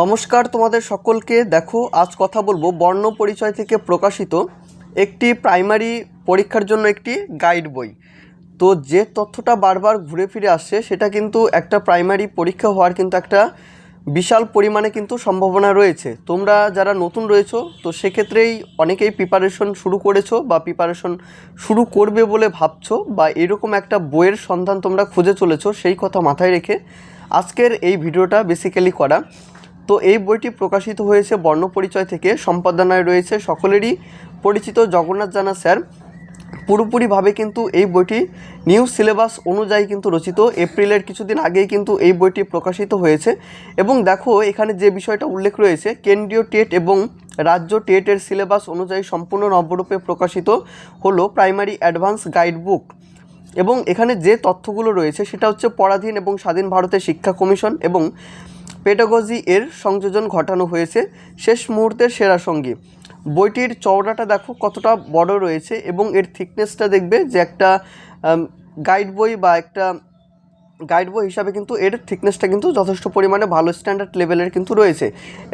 নমস্কার, তোমাদের সকলকে। দেখো, আজ কথা বলব বর্ণ পরিচয় থেকে প্রকাশিত একটি প্রাইমারি পরীক্ষার জন্য একটি গাইড বই। তো যে তথ্যটা বারবার ঘুরে ফিরে আসছে, সেটা কিন্তু একটা প্রাইমারি পরীক্ষা হওয়ার কিন্তু একটা বিশাল পরিমাণে কিন্তু সম্ভাবনা রয়েছে। তোমরা যারা নতুন রয়েছো, তো সেক্ষেত্রেই অনেকেই প্রিপারেশন শুরু করেছ বা প্রিপারেশন শুরু করবে বলে ভাবছ বা এরকম একটা বইয়ের সন্ধান তোমরা খুঁজে চলেছো, সেই কথা মাথায় রেখে আজকের এই ভিডিওটা বেসিক্যালি করা। তো এই বইটি প্রকাশিত হয়েছে বর্ণপরিচয় থেকে। সম্পাদনায় রয়েছে সকলেরই পরিচিত জগন্নাথ জানা স্যার। পুরোপুরিভাবে কিন্তু এই বইটি নিউ সিলেবাস অনুযায়ী কিন্তু রচিত। এপ্রিলের কিছুদিন আগেই কিন্তু এই বইটি প্রকাশিত হয়েছে। এবং দেখো, এখানে যে বিষয়টা উল্লেখ রয়েছে, কেন্দ্রীয় টেট এবং রাজ্য টেটের সিলেবাস অনুযায়ী সম্পূর্ণ নবরূপে প্রকাশিত হলো প্রাইমারি অ্যাডভান্স গাইড বুক এবং এখানে যে তথ্যগুলো রয়েছে, সেটা হচ্ছে পরাধীন এবং স্বাধীন ভারতের শিক্ষা কমিশন এবং পেডাগজি এর সংযোজন ঘটানো হয়েছে শেষ মুহূর্তের সেরা সঙ্গী। বইটির চওড়াটা দেখো কতটা বড় রয়েছে এবং এর থিকনেসটা দেখবে যে একটা গাইড বই বা একটা গাইড বই হিসাবে কিন্তু এর থিকনেসটা কিন্তু যথেষ্ট পরিমাণে ভালো স্ট্যান্ডার্ড লেভেলের কিন্তু রয়েছে।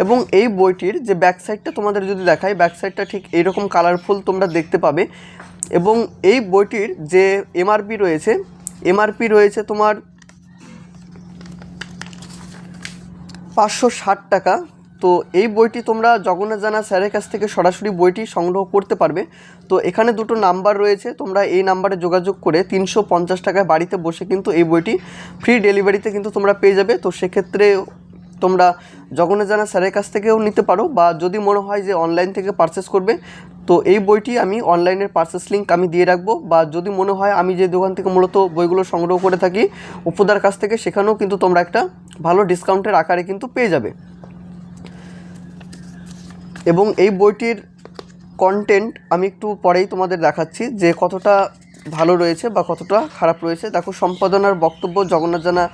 এবং এই বইটির যে ব্যাক সাইডটা তোমাদের যদি দেখাই ব্যাক সাইডটা ঠিক এইরকম কালারফুল তোমরা দেখতে পাবে। এবং এই বইটির যে এমআরপি রয়েছে এমআরপি রয়েছে তোমার পাঁচশো ষাট টাকা। তো এই বইটি তোমরা জগন্নাথ জানা স্যারের কাছ থেকে সরাসরি বইটি সংগ্রহ করতে পারবে। তো এখানে দুটো নাম্বার রয়েছে, তোমরা এই নাম্বারে যোগাযোগ করে তিনশো পঞ্চাশ টাকায় বাড়িতে বসে কিন্তু এই বইটি ফ্রি ডেলিভারিতে কিন্তু তোমরা পেয়ে যাবে। তো সেক্ষেত্রে তোমরা জগন্নাথ জানা স্যারের কাছ থেকেও নিতে পারো বা যদি মনে হয় যে অনলাইন থেকে পারচেস করবে, তো এই বইটি আমি অনলাইনের পারচেস লিঙ্ক আমি দিয়ে রাখব বা যদি মনে হয় আমি যে দোকান থেকে মূলত বইগুলো সংগ্রহ করে থাকি উপদার কাছ থেকে সেখানেও কিন্তু তোমরা একটা ভালো ডিসকাউন্টের আকারে কিন্তু পেয়ে যাবে। এবং এই বইটির কন্টেন্ট আমি একটু পরেই তোমাদের দেখাচ্ছি যে কতটা ভালো রয়েছে বা কতটা খারাপ রয়েছে। দেখো সম্পাদনার বক্তব্য, জগন্নাথ জানা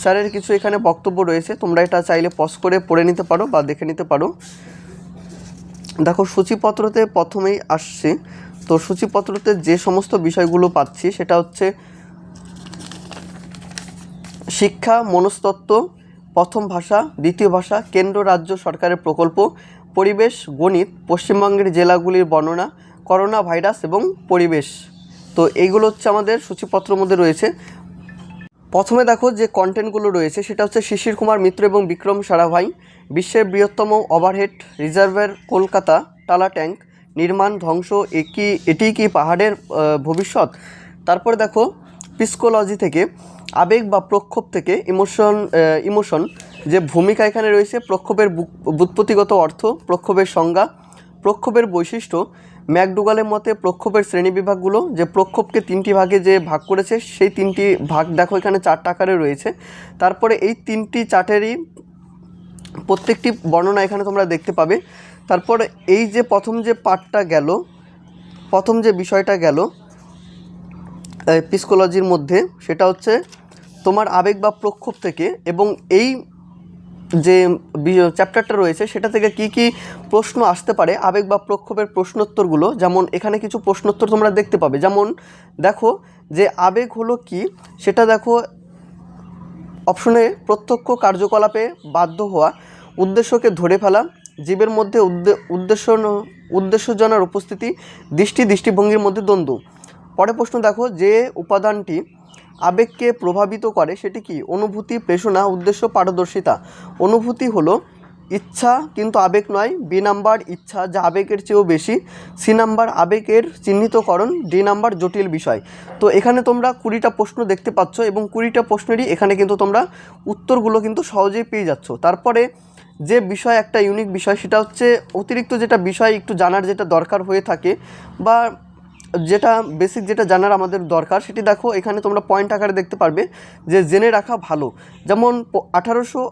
স্যারের কিছু এখানে বক্তব্য রয়েছে। তোমরা এটা চাইলে পজ করে পড়ে নিতে পারো বা দেখে নিতে পারো। দেখো, সূচিপত্রতে প্রথমেই আসছে, তো সূচিপত্রতে যে সমস্ত বিষয়গুলো পাচ্ছি, সেটা হচ্ছে শিক্ষা, মনস্তত্ত্ব প্রথম ভাষা, দ্বিতীয় ভাষা, কেন্দ্র, রাজ্য সরকারের প্রকল্প, পরিবেশ, গণিত, পশ্চিমবঙ্গের জেলাগুলির বর্ণনা, করোনা ভাইরাস এবং পরিবেশ। তো এইগুলো হচ্ছে আমাদের সূচিপত্রের মধ্যে রয়েছে। প্রথমে দেখো যে কন্টেন্টগুলো রয়েছে, সেটা হচ্ছে শিশির কুমার মিত্র এবং বিক্রম সারাভাই, বিশ্বের বৃহত্তম ওভারহেড রিজার্ভের কলকাতা টালা ট্যাঙ্ক, নির্মাণ ধ্বংস একই এটি কি পাহাড়ের ভবিষ্যৎ? তারপরে দেখো পিসকোলজি থেকে। আবেগ বা প্রক্ষোভ থেকে ইমোশন ইমোশন যে ভূমিকা এখানে রয়েছে, প্রক্ষোভের বু- ব্যুৎপত্তিগত অর্থ, প্রক্ষোভের সংজ্ঞা, প্রক্ষোভের বৈশিষ্ট্য, ম্যাকডুগালের মতে প্রক্ষোভের শ্রেণীবিভাগগুলো যে প্রক্ষোভকে তিনটি ভাগে যে ভাগ করেছে, সেই তিনটি ভাগ দেখো এখানে চার আকারে রয়েছে। তারপরে এই তিনটি চার্টেরই প্রত্যেকটি বর্ণনা এখানে তোমরা দেখতে পাবে। তারপর এই যে প্রথম যে পার্টটা গেল, প্রথম যে বিষয়টা গেল পিসকোলজির মধ্যে, সেটা হচ্ছে তোমার আবেগ বা প্রক্ষোভ থেকে এবং এই যে চ্যাপ্টারটা রয়েছে, সেটা থেকে কি কি প্রশ্ন আসতে পারে, আবেগ বা প্রক্ষোভের প্রশ্নোত্তরগুলো, যেমন এখানে কিছু প্রশ্নোত্তর তোমরা দেখতে পাবে। যেমন দেখো যে আবেগ হলো কি, সেটা দেখো অপশনে প্রত্যক্ষ কার্যকলাপে বাধ্য হওয়া, উদ্দেশ্যকে ধরে ফেলা, জীবের মধ্যে উদ্দে- উদ্দেশ্য, উদ্দেশ্যজনার উপস্থিতি দৃষ্টি দৃষ্টিভঙ্গির মধ্যে দ্বন্দ্ব। পরে প্রশ্ন দেখো যে উপাদানটি আবেগকে প্রভাবিত করে, সেটি কি? অনুভূতি প্রেষণা উদ্দেশ্য, পারদর্শিতা। অনুভূতি হলো ইচ্ছা কিন্তু আবেগ নয় বি নাম্বার ইচ্ছা যা আবেগের চেয়েও বেশি সি নাম্বার আবেগের চিহ্নিতকরণ ডি নাম্বার জটিল বিষয়। তো এখানে তোমরা কুড়িটা প্রশ্ন দেখতে পাচ্ছ এবং কুড়িটা প্রশ্নেরই এখানে কিন্তু তোমরা উত্তরগুলো কিন্তু সহজেই পেয়ে যাচ্ছ। তারপরে যে বিষয়, একটা ইউনিক বিষয়, সেটা হচ্ছে অতিরিক্ত যেটা বিষয়, একটু জানার যেটা দরকার হয়ে থাকে বা যেটা বেসিক যেটা জানার আমাদের দরকার, সেটি দেখো, এখানে তোমরা পয়েন্ট আকারে দেখতে পারবে যে জেনে রাখা ভালো। যেমন আঠারোশো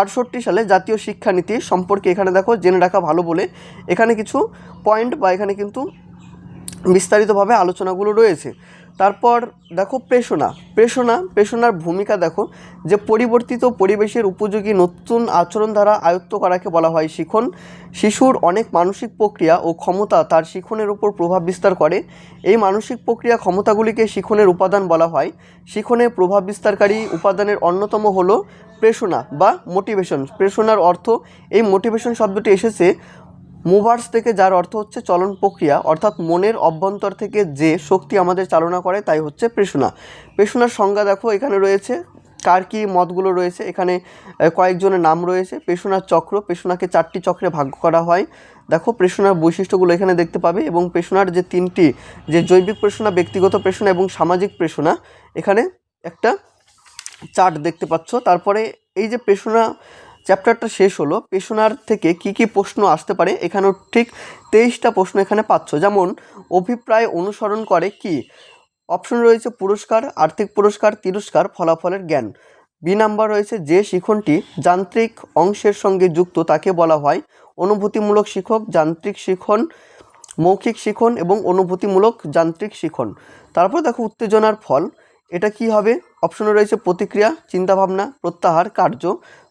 আটষট্টি সালে জাতীয় শিক্ষানীতি সম্পর্কে এখানে দেখো, জেনে রাখা ভালো বলে। এখানে কিছু পয়েন্ট বা এখানে কিন্তু বিস্তারিতভাবে আলোচনাগুলো রয়েছে। তারপর দেখো প্রেষণা প্রেষণা প্রেষণার ভূমিকা দেখো, যে পরিবর্তিত পরিবেশের উপযোগী নতুন আচরণ দ্বারা আয়ত্ত করাকে বলা হয় শিখন। শিশুর অনেক মানসিক প্রক্রিয়া ও ক্ষমতা তার শিখনের উপর প্রভাব বিস্তার করে। এই মানসিক প্রক্রিয়া ক্ষমতাগুলিকে শিখনের উপাদান বলা হয়। শিখনের প্রভাব বিস্তারকারী উপাদানের অন্যতম হলো প্রেষণা বা মোটিভেশন প্রেষণার অর্থ, এই মোটিভেশন শব্দটি এসেছে মুভার্স থেকে যার অর্থ হচ্ছে চলন প্রক্রিয়া, অর্থাৎ মনের অভ্যন্তর থেকে যে শক্তি আমাদের চালনা করে তাই হচ্ছে প্রেষণা প্রেষণার সংজ্ঞা দেখো, এখানে রয়েছে কার কী মতগুলো রয়েছে, এখানে কয়েকজনের নাম রয়েছে, পেশোনার চক্র, পেশোনাকে চারটি চক্রে ভাগ করা হয়। দেখো প্রেষণার বৈশিষ্ট্যগুলো এখানে দেখতে পাবে এবং প্রেষণার যে তিনটি, যে জৈবিক প্রেষণা ব্যক্তিগত প্রেষণা এবং সামাজিক প্রেষণা এখানে একটা চার্ট দেখতে পাচ্ছ। তারপরে এই যে পেশোনা চ্যাপ্টারটা শেষ হলো। পেশনার থেকে কি কি প্রশ্ন আসতে পারে? এখানেও ঠিক তেইশটা প্রশ্ন এখানে পাচ্ছ। যেমন, অভিপ্রায় অনুসরণ করে কি? অপশন রয়েছে পুরস্কার, আর্থিক পুরস্কার, তিরস্কার, ফলাফলের জ্ঞান। বি নাম্বার রয়েছে যে শিখনটি যান্ত্রিক অংশের সঙ্গে যুক্ত তাকে বলা হয় অনুভূতিমূলক শিক্ষক যান্ত্রিক শিখন, মৌখিক শিখন এবং অনুভূতিমূলক যান্ত্রিক শিখন। তারপর দেখো উত্তেজনার ফল। এটা কি হবে? অপশনে রয়েছে প্রতিক্রিয়া, চিন্তাভাবনা, প্রত্যাহার, কার্য।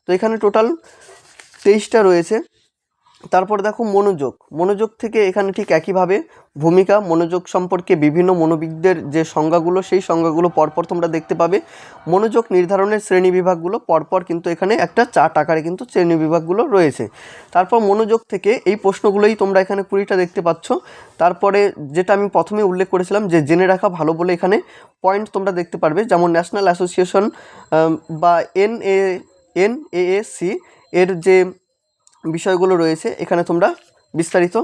তো এখানে টোটাল তেইশটা রয়েছে। তারপর দেখো মনোযোগ। মনোযোগ থেকে এখানে ঠিক একইভাবে ভূমিকা, মনোযোগ সম্পর্কে বিভিন্ন মনোবিদদের যে সংজ্ঞাগুলো, সেই সংজ্ঞাগুলো পরপর তোমরা দেখতে পাবে। মনোযোগ নির্ধারণের শ্রেণি বিভাগগুলো পরপর কিন্তু এখানে একটা চার্ট আকারে কিন্তু শ্রেণি বিভাগগুলো রয়েছে। তারপর মনোযোগ থেকে এই প্রশ্নগুলোই তোমরা এখানে কুড়িটা দেখতে পাচ্ছ। তারপরে যেটা আমি প্রথমে উল্লেখ করেছিলাম যে জেনে রাখা ভালো বলে এখানে পয়েন্ট তোমরা দেখতে পারবে। যেমন ন্যাশনাল অ্যাসোসিয়েশন বা এন এ এন এএসসি এর যে বিষয়গুলো রয়েছে, এখানে তোমরা বিস্তারিত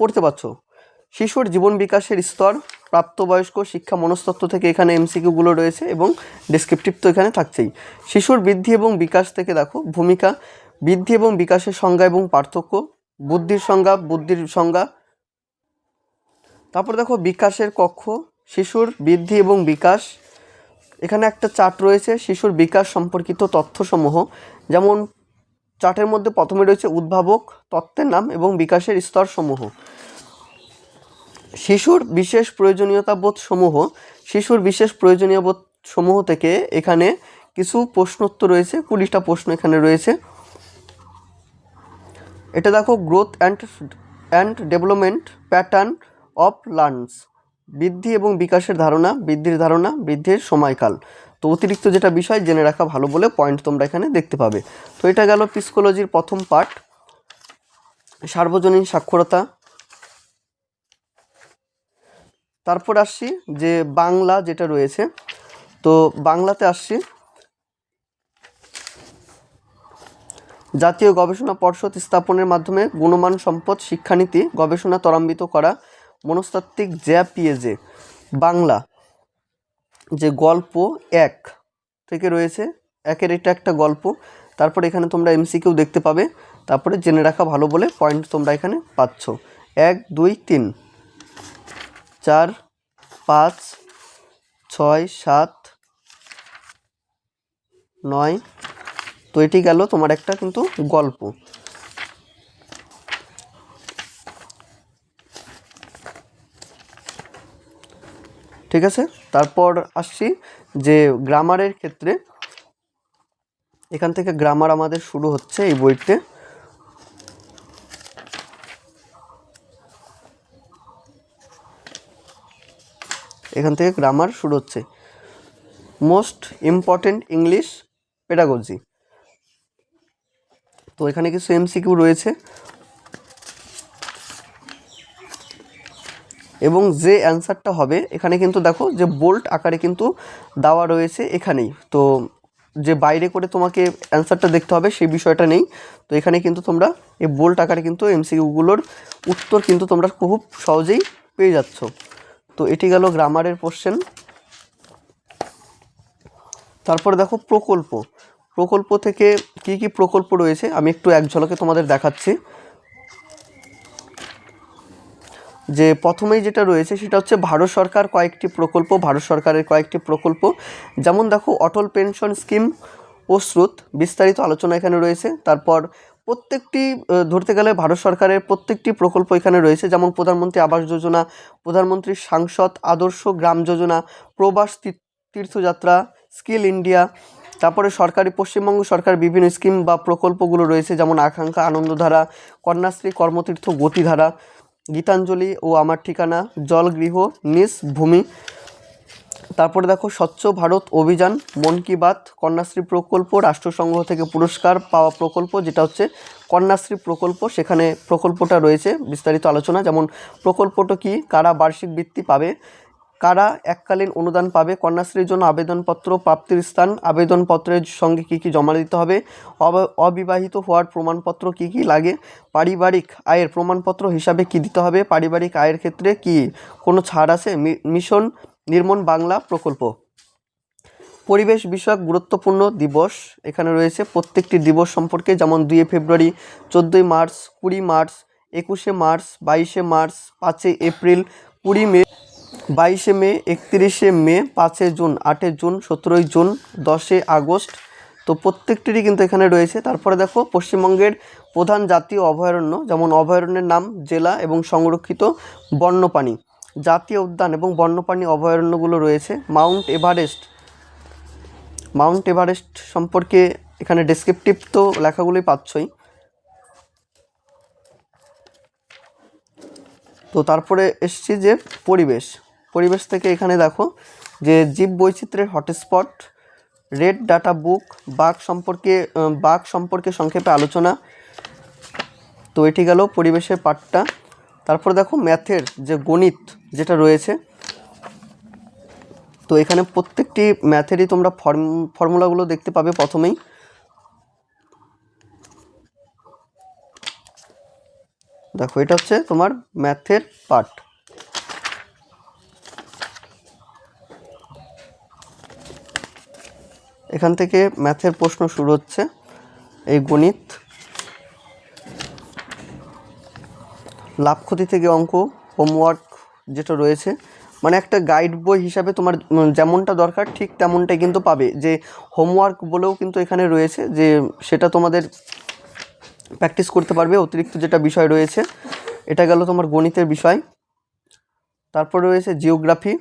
পড়তে পারছ। শিশুর জীবন বিকাশের স্তর, প্রাপ্তবয়স্ক, শিক্ষা মনস্তত্ত্ব থেকে এখানে এমসিকিউগুলো রয়েছে এবং ডেসক্রিপটিভ তো এখানে থাকছেই। শিশুর বৃদ্ধি এবং বিকাশ থেকে দেখো, ভূমিকা, বৃদ্ধি এবং বিকাশের সংজ্ঞা এবং পার্থক্য, বুদ্ধির সংজ্ঞা বুদ্ধির সংজ্ঞা। তারপর দেখো, বিকাশের কক্ষ, শিশুর বৃদ্ধি এবং বিকাশ এখানে একটা চার্ট রয়েছে, শিশুর বিকাশ সম্পর্কিত তথ্যসমূহ। যেমন, চার্টের মধ্যে প্রথমে রয়েছে উদ্ভাবক, তত্ত্বের নাম এবং বিকাশের স্তরসমূহ। শিশুর বিশেষ প্রয়োজনীয়তাবোধ সমূহ শিশুর বিশেষ প্রয়োজনীয়বোধ সমূহ থেকে এখানে কিছু প্রশ্নোত্তর রয়েছে, কুড়িটা প্রশ্ন এখানে রয়েছে। এটা দেখো growth and and development pattern of learners বৃদ্ধি এবং বিকাশের ধারণা, বৃদ্ধির ধারণা, বৃদ্ধির সময়কাল। তো অতিরিক্ত যেটা বিষয়, জেনে রাখা ভালো বলে পয়েন্ট তোমরা এখানে দেখতে পাবে। তো এটা গেল পিসকোলজির প্রথম পার্ট সার্বজনীন সাক্ষরতা। তারপর আসছি যে বাংলা যেটা রয়েছে, তো বাংলাতে আসছি। জাতীয় গবেষণা পর্ষদ স্থাপনের মাধ্যমে গুণমান সম্পদ শিক্ষানীতি গবেষণা ত্বরান্বিত করা মনস্তাত্ত্বিক জ্যা পিএজে বাংলা যে গল্প এক থেকে রয়েছে, একের এটা একটা গল্প। তারপরে এখানে তোমরা এমসিকিউ দেখতে পাবে। তারপরে জেনে রাখা ভালো বলে পয়েন্ট তোমরা এখানে পাচ্ছ। এক, দুই, তিন। চার, পাঁচ, ছয়, সাত, নয়। তো এটি গেল তোমার একটা কিন্তু গল্প। ঠিক আছে? তারপর আসছি যে গ্রামারের ক্ষেত্রে। এখান থেকে গ্রামার আমাদের শুরু হচ্ছে এই বইতে। এখান থেকে গ্রামার শুরু হচ্ছে। Most important English pedagogy. তো এখানে কিছু এমসিকিউ রয়েছে। এবং যে অ্যান্সারটা হবে, এখানে কিন্তু দেখো যে বোল্ট আকারে কিন্তু দেওয়া রয়েছে এখানেই। তো যে বাইরে করে তোমাকে অ্যান্সারটা দেখতে হবে সেই বিষয়টা নেই। তো এখানে কিন্তু তোমরা এই বোল্ট আকারে কিন্তু এমসিকিউগুলোর উত্তর কিন্তু তোমরা খুব সহজেই পেয়ে যাচ্ছ। তো এটি গেল গ্রামারের কোশ্চেন তারপর দেখো প্রকল্প। প্রকল্প থেকে কি কি প্রকল্প রয়েছে, আমি একটু এক ঝলকে তোমাদের দেখাচ্ছি। যে প্রথমেই যেটা রয়েছে সেটা হচ্ছে ভারত সরকার কয়েকটি প্রকল্প, ভারত সরকারের কয়েকটি প্রকল্প। যেমন দেখো, অটল পেনশন স্কিম ও স্রোত, বিস্তারিত আলোচনা এখানে রয়েছে। তারপর প্রত্যেকটি ধরতে গেলে ভারত সরকারের প্রত্যেকটি প্রকল্প এখানে রয়েছে। যেমন প্রধানমন্ত্রী আবাস যোজনা, প্রধানমন্ত্রী সাংসদ আদর্শ গ্রাম যোজনা, প্রবাস তীর্থযাত্রা, স্কিল ইন্ডিয়া, তারপরে সরকারি পশ্চিমবঙ্গ সরকার বিভিন্ন স্কিম বা প্রকল্পগুলো রয়েছে। যেমন আকাঙ্ক্ষা আনন্দধারা, কন্যাশ্রী কর্মতীর্থ গতিধারা গীতাঞ্জলি ও আমার ঠিকানা, জলগৃহ, নিজ ভূমি। তারপরে দেখো, স্বচ্ছ ভারত অভিযান, মন কি বাত, কন্যাশ্রী প্রকল্প, রাষ্ট্রসংঘ থেকে পুরস্কার পাওয়া প্রকল্প, যেটা হচ্ছে কন্যাশ্রী প্রকল্প। সেখানে প্রকল্পটা রয়েছে, বিস্তারিত আলোচনা। যেমন, প্রকল্পটা কি, কারা বার্ষিক বৃত্তি পাবে? কারা এককালীন অনুদান পাবে? কন্যাশ্রীর জন্য আবেদনপত্র, প্রাপ্তির স্থান, আবেদনপত্রের সঙ্গে কী কী জমা দিতে হবে? অব- অবিবাহিত হওয়ার প্রমাণপত্র কী কী লাগে? পারিবারিক আয়ের প্রমাণপত্র হিসাবে কী দিতে হবে? পারিবারিক আয়ের ক্ষেত্রে কি কোনো ছাড় আছে? মিশন নির্মল বাংলা প্রকল্প। পরিবেশ বিষয়ক গুরুত্বপূর্ণ দিবস এখানে রয়েছে। প্রত্যেকটি দিবস সম্পর্কে যেমন দুই ফেব্রুয়ারি, চোদ্দোই মার্চ, কুড়ি মার্চ, একুশে মার্চ, বাইশে মার্চ, পাঁচই এপ্রিল, কুড়ি মে বাইশে মে, একত্রিশে মে, পাঁচে জুন, আটে জুন, সতেরোই জুন, দশে আগস্ট। তো প্রত্যেকটিরই কিন্তু এখানে রয়েছে। তারপরে দেখো, পশ্চিমবঙ্গের প্রধান জাতীয় অভয়ারণ্য, যেমন অভয়ারণ্যের নাম জেলা এবং সংরক্ষিত বন্যপ্রাণী। জাতীয় উদ্যান এবং বন্যপ্রাণী অভয়ারণ্যগুলো রয়েছে। Mount Everest. মাউন্ট এভারেস্ট সম্পর্কে এখানে ডেসক্রিপটিভ তো লেখাগুলোই পাচ্ছই। তো তারপরে এসছি যে পরিবেশ। পরিবেশ থেকে এখানে দেখো যে জীব বৈচিত্র্যের হটস্পট, রেড ডাটা বুক, বাঘ সম্পর্কে বাঘ সম্পর্কে সংক্ষেপে আলোচনা। তো এটি গেল পরিবেশের পার্টটা তারপরে দেখো ম্যাথের যে গণিত যেটা রয়েছে, তো এখানে প্রত্যেকটি ম্যাথেরই তোমরা ফর্ম, ফর্মুলাগুলো দেখতে পাবে প্রথমেই। দেখো এটা হচ্ছে তোমার ম্যাথের পার্ট এখান থেকে ম্যাথের প্রশ্ন শুরু হচ্ছে। এই গণিত। লাভ ক্ষতি থেকে অঙ্ক, হোমওয়ার্ক যেটা রয়েছে মানে একটা গাইড বই হিসাবে তোমার যেমনটা দরকার, ঠিক তেমনটাই কিন্তু পাবে। যে হোমওয়ার্ক বলেও কিন্তু এখানে রয়েছে যে সেটা তোমাদের প্র্যাকটিস করতে পারবে, অতিরিক্ত যেটা বিষয় রয়েছে, এটা গেল তোমার গণিতের বিষয়। তারপর রয়েছে জিওগ্রাফি।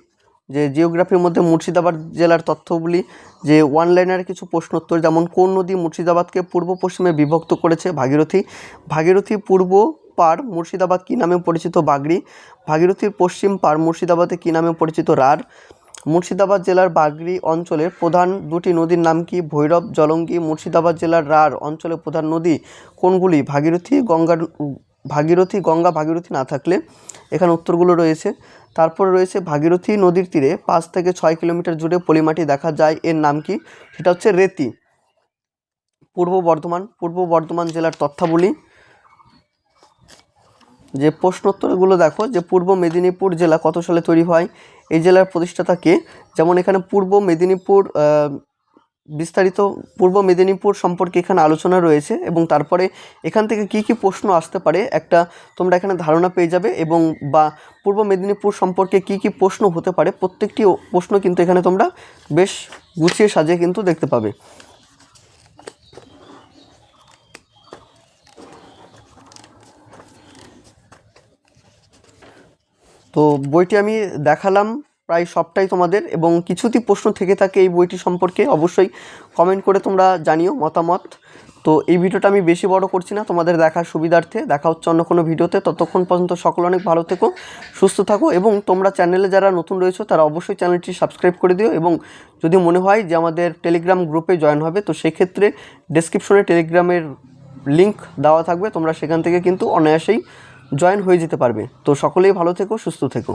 যে জিওগ্রাফির মধ্যে মুর্শিদাবাদ জেলার তথ্যগুলি, যে ওয়ান লাইনার কিছু প্রশ্নোত্তর, যেমন, কোন নদী মুর্শিদাবাদকে পূর্ব পশ্চিমে বিভক্ত করেছে? ভাগীরথী। ভাগীরথী পূর্ব পার মুর্শিদাবাদ কী নামে পরিচিত বাগড়ি? ভাগীরথীর পশ্চিম পার মুর্শিদাবাদে কী নামে পরিচিত রার মুর্শিদাবাদ জেলার বাগড়ি অঞ্চলের প্রধান দুটি নদীর নাম কি? ভৈরব, জলঙ্গি, মুর্শিদাবাদ জেলার রার অঞ্চলের প্রধান নদী কোনগুলি? ভাগীরথী গঙ্গা ভাগীরথী, গঙ্গা ভাগীরথী না থাকলে এখানে উত্তরগুলো রয়েছে। তারপর রয়েছে ভাগীরথী নদীর তীরে পাঁচ থেকে ছয় কিলোমিটার জুড়ে পলিমাটি দেখা যায়। এর নাম কি? সেটা হচ্ছে রেতি। পূর্ব বর্ধমান পূর্ব বর্ধমান জেলার তথ্যাবলী। যে প্রশ্নোত্তরগুলো দেখো, যে পূর্ব মেদিনীপুর জেলা কত সালে তৈরি হয়? এই জেলার প্রতিষ্ঠাতা কে? যেমন এখানে পূর্ব মেদিনীপুর বিস্তারিত পূর্ব মেদিনীপুর সম্পর্কে এখানে আলোচনা রয়েছে এবং তারপরে এখান থেকে কি কি প্রশ্ন আসতে পারে, একটা তোমরা এখানে ধারণা পেয়ে যাবে এবং বা পূর্ব মেদিনীপুর সম্পর্কে কি কি প্রশ্ন হতে পারে, প্রত্যেকটি প্রশ্ন কিন্তু এখানে তোমরা বেশ গুছিয়ে সাজিয়ে কিন্তু দেখতে পাবে। তো বইটি আমি দেখালাম প্রায় সবটাই তোমাদের এবং কিছুটি প্রশ্ন থেকে থাকে এই বইটি সম্পর্কে, অবশ্যই কমেন্ট করে তোমরা জানিও মতামত। তো এই ভিডিওটা আমি বেশি বড় করছি না, তোমাদের দেখার সুবিধার্থে। দেখা হচ্ছে অন্য কোনো ভিডিওতে। ততক্ষণ পর্যন্ত সকল অনেক ভালো থেকো, সুস্থ থাকো এবং তোমরা চ্যানেলে যারা নতুন রয়েছো, তারা অবশ্যই চ্যানেলটি সাবস্ক্রাইব করে দিও এবং যদি মনে হয় যে আমাদের টেলিগ্রাম গ্রুপে জয়েন হবে, তো সেক্ষেত্রে ডেসক্রিপশনে টেলিগ্রামের লিংক দেওয়া থাকবে। তোমরা সেখান থেকে কিন্তু অনায়াসেই জয়েন হয়ে যেতে পারবে। তো সকলেই ভালো থেকো, সুস্থ থেকো।